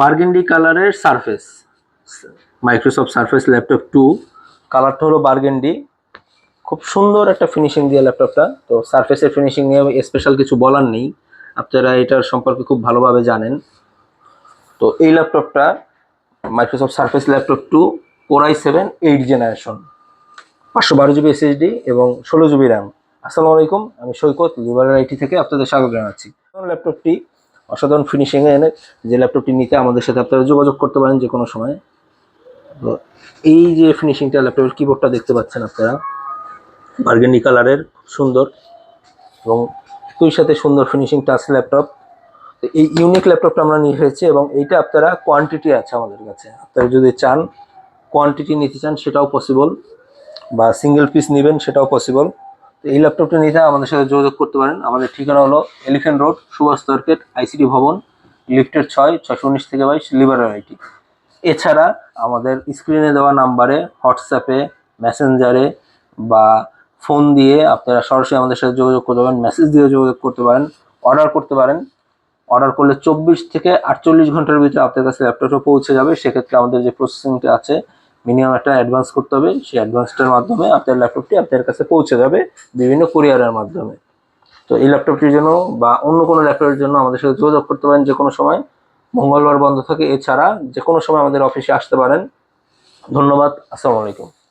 Burgundy কালারের Surface Microsoft Surface laptop two কালারটা হলো বার্গেন্ডি। খুব সুন্দর একটা ফিনিশিং দিয়ে ল্যাপটপটা তো সারফেসের ফিনিশিং নিয়ে স্পেশাল কিছু বলার নেই। আপনারা এটার সম্পর্কে খুব ভালোভাবে জানেন। তো এই ল্যাপটপটা Microsoft Surface laptop two core i seven eight generation পাঁচশো বারো জিবি এসএসডি এবং ষোলো জিবি র্যাম আসসালামু আলাইকুম, আমি সৈকত লিবারেল আইটি থেকে আপনাদের স্বাগত জানাচ্ছি। ল্যাপটপটি অসাধারণ ফিনিশিংয়ে এনে যে ল্যাপটপটি নিতে আমাদের সাথে আপনারা যোগাযোগ করতে পারেন যে কোনো সময়। তো এই যে ফিনিশিংটা ল্যাপটপের কিবোর্ডটা দেখতে পাচ্ছেন আপনারা বার্গেন্ডি কালারের সুন্দর এবং একই সাথে সুন্দর ফিনিশিং টাচ ল্যাপটপ এই ইউনিক ল্যাপটপটা আমরা নিয়ে এসেছি এবং এইটা আপনারা কোয়ান্টিটি আছে আমাদের কাছে। আপনারা যদি চান কোয়ান্টিটি নিতে চান সেটাও পসিবল বা সিঙ্গেল পিস নেবেন সেটাও পসিবল তো এই ল্যাপটপটি নিতে আমাদের সাথে যোগাযোগ করতে পারেন। আমাদের ঠিকানা হলো Elephant Road Subhash Market ICT Bhaban লিফটের ছয় ছশো উনিশ থেকে বাইশ লিবারেল আইটি এছাড়া আমাদের স্ক্রিনে দেওয়া নাম্বারে হোয়াটসঅ্যাপে মেসেঞ্জারে বা ফোন দিয়ে আপনারা সরাসরি আমাদের সাথে যোগাযোগ করতে পারেন মেসেজ দিয়ে যোগাযোগ করতে পারেন অর্ডার করতে পারেন। অর্ডার করলে চব্বিশ থেকে আটচল্লিশ ঘণ্টার ভিতরে আপনার কাছে ল্যাপটপটা পৌঁছে যাবে। সেক্ষেত্রে আমাদের যে প্রসেসিংটা আছে মিনিমাম একটা অ্যাডভান্স করতে হবে। সেই অ্যাডভান্সটার মাধ্যমে আপনার ল্যাপটপটি আপনার কাছে পৌঁছে যাবে বিভিন্ন কুরিয়ারের মাধ্যমে। তো এই ল্যাপটপটির জন্য বা অন্য কোনো ল্যাপটপের জন্য আমাদের সাথে যোগাযোগ করতে পারেন যে কোনো সময়। মঙ্গলবার বন্ধ থাকে, এছাড়া যে কোনো সময় আমাদের অফিসে আসতে পারেন। ধন্যবাদ, আসসালামু আলাইকুম।